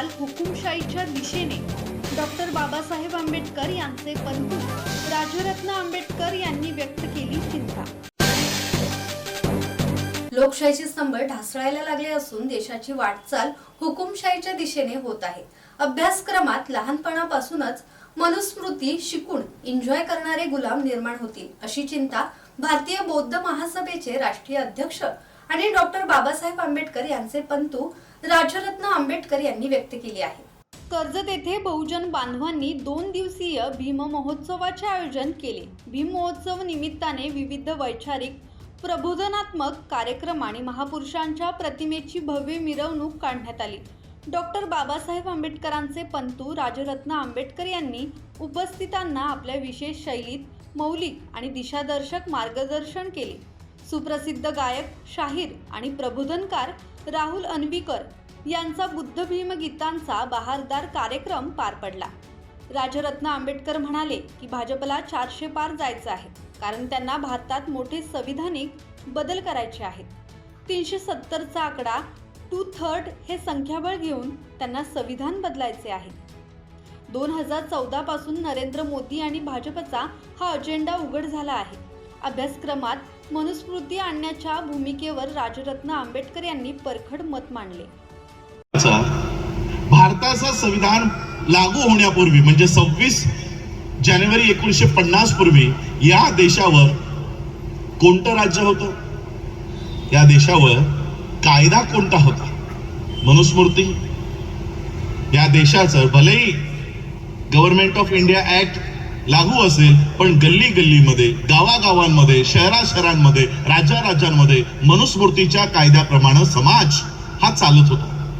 हालचाल हुकुमशाहीच्या दिशेने. डॉक्टर बाबासाहेब आंबेडकर यांचे बंधू राजरत्न आंबेडकर यांनी व्यक्त केली चिंता. लोकशाहीचे स्तंभ ढासळायला लागले असून देशाची वाटचाल हुकुमशाहीच्या दिशेने होत आहे. अभ्यासक्रमात लहानपणापासूनच मनुस्मृती शिकून एन्जॉय करणारे गुलाम निर्माण होतील अशी चिंता भारतीय बौद्ध महासभेचे राष्ट्रीय अध्यक्ष आणि डॉक्टर बाबासाहेब आंबेडकर यांचे पंतू राजरत्न आंबेडकर यांनी व्यक्त केली आहे. कर्जत येथे बहुजन बांधवांनी दोन दिवसीय भीम महोत्सवाचे आयोजन केले. भीम महोत्सव निमित्ताने विविध वैचारिक प्रबोधनात्मक कार्यक्रम आणि महापुरुषांच्या प्रतिमेची भव्य मिरवणूक काढण्यात आली. डॉक्टर बाबासाहेब आंबेडकरांचे पंतू राजरत्न आंबेडकर यांनी उपस्थितांना आपल्या विशेष शैलीत मौलिक आणि दिशादर्शक मार्गदर्शन केले. सुप्रसिद्ध गायक शाहीर आणि प्रबोधनकार राहुल अनबीकर यांचा बुद्ध भीम गीतांचा बहारदार कार्यक्रम पार पडला. राजरत्न आंबेडकर म्हणाले की भाजपला चारशे पार जायचं आहे कारण त्यांना भारतात मोठे संविधानिक बदल करायचे आहेत. तीनशे सत्तरचा आकडा टू थर्ड हे संख्याबळ घेऊन त्यांना संविधान बदलायचे आहे. दोन हजार चौदापासून नरेंद्र मोदी आणि भाजपचा हा अजेंडा उघड झाला आहे. अभ्यासक्रमात मनुस्मृती आणण्याच्या भूमिकेवर राजरत्न आंबेडकर यांनी परखड मत मांडले. भारताचं संविधान लागू होण्यापूर्वी म्हणजे सव्वीस जानेवारी एकोणीसशे पन्नास पूर्वी या देशावर कोणतं राज्य होतं? या देशावर कायदा कोणता होता? मनुस्मृती. या देशाचं भलेही गव्हर्नमेंट ऑफ इंडिया ऍक्ट लागू असेल पण गल्ली गल्लीमध्ये गावागावांमध्ये शहरा शहरांमध्ये राज्या राज्यांमध्ये मनुस्मृतीच्या कायद्याप्रमाणे समाज हा चालत होता.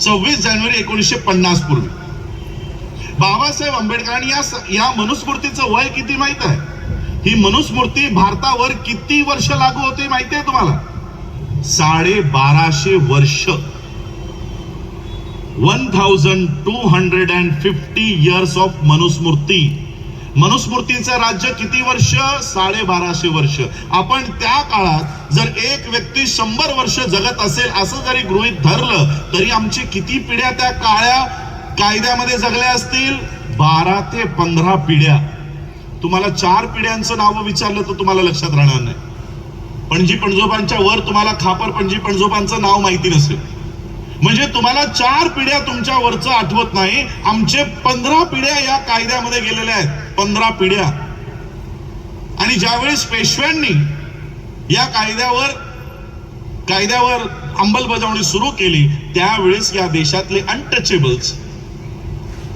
सव्वीस जानेवारी एकोणीसशे पन्नास पूर्वी. बाबासाहेब आंबेडकरांनी या या मनुस्मृतीचं वय किती माहीत आहे? ही मनुस्मृती भारतावर किती वर्ष लागू होती माहिती आहे तुम्हाला? साडे बाराशे वर्ष. One thousand two hundred and fifty years of Manusmriti. मनुस्मृतीचं राज्य किती वर्ष? साडे बाराशे वर्ष. आपण त्या काळात जर एक व्यक्ती शंभर वर्ष जगत असेल असं जरी गृहित धरलं तरी आमची किती पिढ्या त्या काळ्या कायद्यामध्ये जगल्या असतील? बारा ते पंधरा पिढ्या. तुम्हाला चार पिढ्यांचं नाव विचारलं तर तुम्हाला लक्षात राहणार नाही. पणजी पणजोबांच्या वर तुम्हाला खापर पणजी पणजोबांचं नाव माहिती नसेल. म्हणजे तुम्हाला चार पिढ्या तुमच्या वरचं आठवत नाही. आमचे पंधरा पिढ्या या कायद्यामध्ये गेलेल्या आहेत. पंधरा पिढ्या. आणि ज्यावेळेस पेशव्यांनी या कायद्यावर कायद्यावर अंमलबजावणी सुरू केली त्यावेळेस या देशातले अनटचेबल्स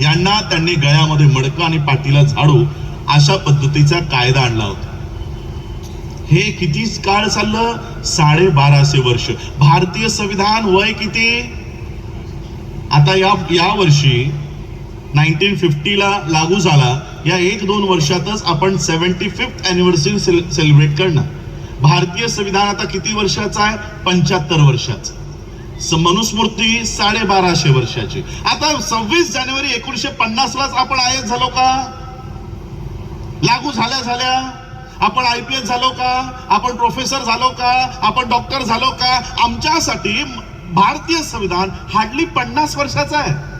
यांना त्यांनी गळ्यामध्ये मडकं आणि पाठीला झाडू अशा पद्धतीचा कायदा आणला होता. हे किती काळ चाललं? साडे बाराशे वर्ष. भारतीय संविधान वय किती? आता या या वर्षी नाईन्टीन फिफ्टीला लागू झाला. या एक दोन वर्षातच आपण सेव्हन्टी फिफ्थ अॅनिव्हर्सरी सेलिब्रेट करणार. भारतीय संविधान आता किती वर्षाचा आहे? पंच्याहत्तर वर्षाचा. स- मनुस्मृती साडेबाराशे वर्षाची. आता सव्वीस जानेवारी एकोणीशे पन्नास लाच आपण आयत झालो का? लागू झाल्या झाल्या. आपण आय पी एस झालो का? आपण प्रोफेसर झालो का? आपण डॉक्टर झालो का? आमच्यासाठी भारतीय संविधान हार्डली पन्नास वर्षाचा आहे.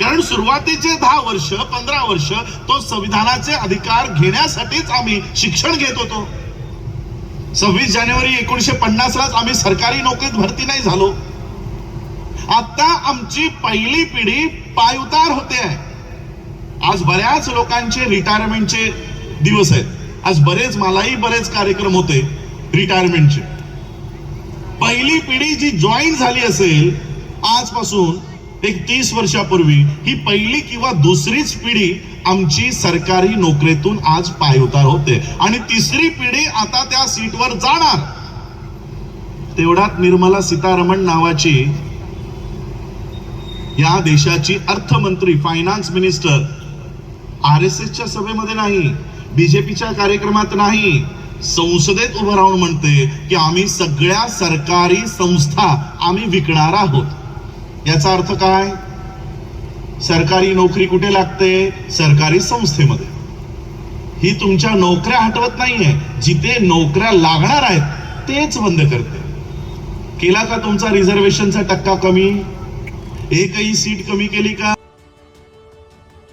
कारण सुरुवातीचे दहा वर्ष पंधरा वर्ष तो संविधानाचे अधिकार घेण्यासाठीच आम्ही शिक्षण घेत होतो. सव्वीस जानेवारी एकोणीशे पन्नासलाच आम्ही सरकारी नोकरीत भरती नाही झालो. आता आमची पहिली पिढी पायउतार होते आहे. आज बऱ्याच लोकांचे रिटायरमेंटचे दिवस आहेत. आज बरेच मलाही बरेच कार्यक्रम होते रिटायरमेंटचे. पहिली पिढी जी जॉईन झाली असेल आजपासून एक तीस वर्षापूर्वी ही पहिली किंवा दुसरीच पिढी आमची सरकारी नोकरीतून आज पायउतार होते. आणि तिसरी पिढी आता त्या सीटवर जाणार. तेवढ्यात निर्मला सीतारमण नावाची या देशाची अर्थमंत्री फायनान्स मिनिस्टर आर एस एसच्या सभेमध्ये नाही बीजेपीच्या कार्यक्रमात नाही संसदेत उभं राहून म्हणते की आम्ही सगळ्या सरकारी संस्था आम्ही विकणार आहोत. याचा अर्थ काय? सरकारी नोकरी कुठे लागते? सरकारी संस्थेमध्ये. ही तुमच्या नोकऱ्या हटवत नाहीये. जिथे नोकऱ्या लागणार आहेत तेच बंद करते. केला का तुमचा रिझर्वेशनचा टक्का कमी? एकही सीट कमी केली का?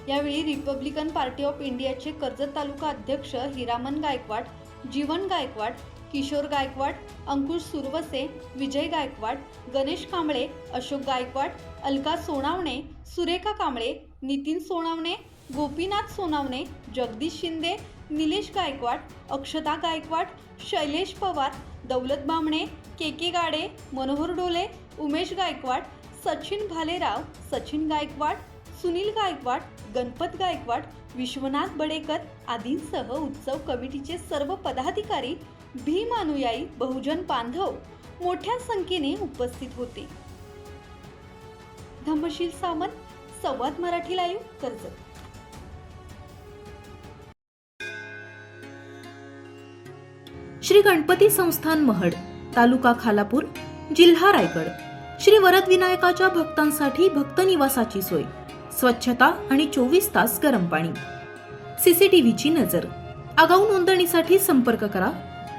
यावेळी रिपब्लिकन पार्टी ऑफ इंडियाचे कर्जत तालुका अध्यक्ष हिरामन गायकवाड जीवन गायकवाड किशोर गायकवाड अंकुश सुरवसे विजय गायकवाड गणेश कांबळे अशोक गायकवाड अलका सोनावणे सुरेखा कांबळे नितीन सोनावणे गोपीनाथ सोनावणे जगदीश शिंदे निलेश गायकवाड अक्षता गायकवाड शैलेश पवार दौलत बामणे के के गाडे मनोहर डोले उमेश गायकवाड सचिन भालेराव सचिन गायकवाड सुनील गायकवाड गणपत गायकवाड विश्वनाथ बडेकर आदींसह उत्सव कमिटीचे सर्व पदाधिकारी भीम अनुयायी बहुजन बांधव मोठ्या संख्येने उपस्थित होते. धम्मशील सावंत संवाद मराठी लाईव्ह कर्जत. श्री गणपती संस्थान महड तालुका खालापूर जिल्हा रायगड. श्री वरद विनायकाच्या भक्तांसाठी भक्त निवासाची सोय स्वच्छता आणि चोवीस तास गरम पाणी. सीसीटीव्हीची नजर. आगाऊ नोंदणीसाठी संपर्क करा.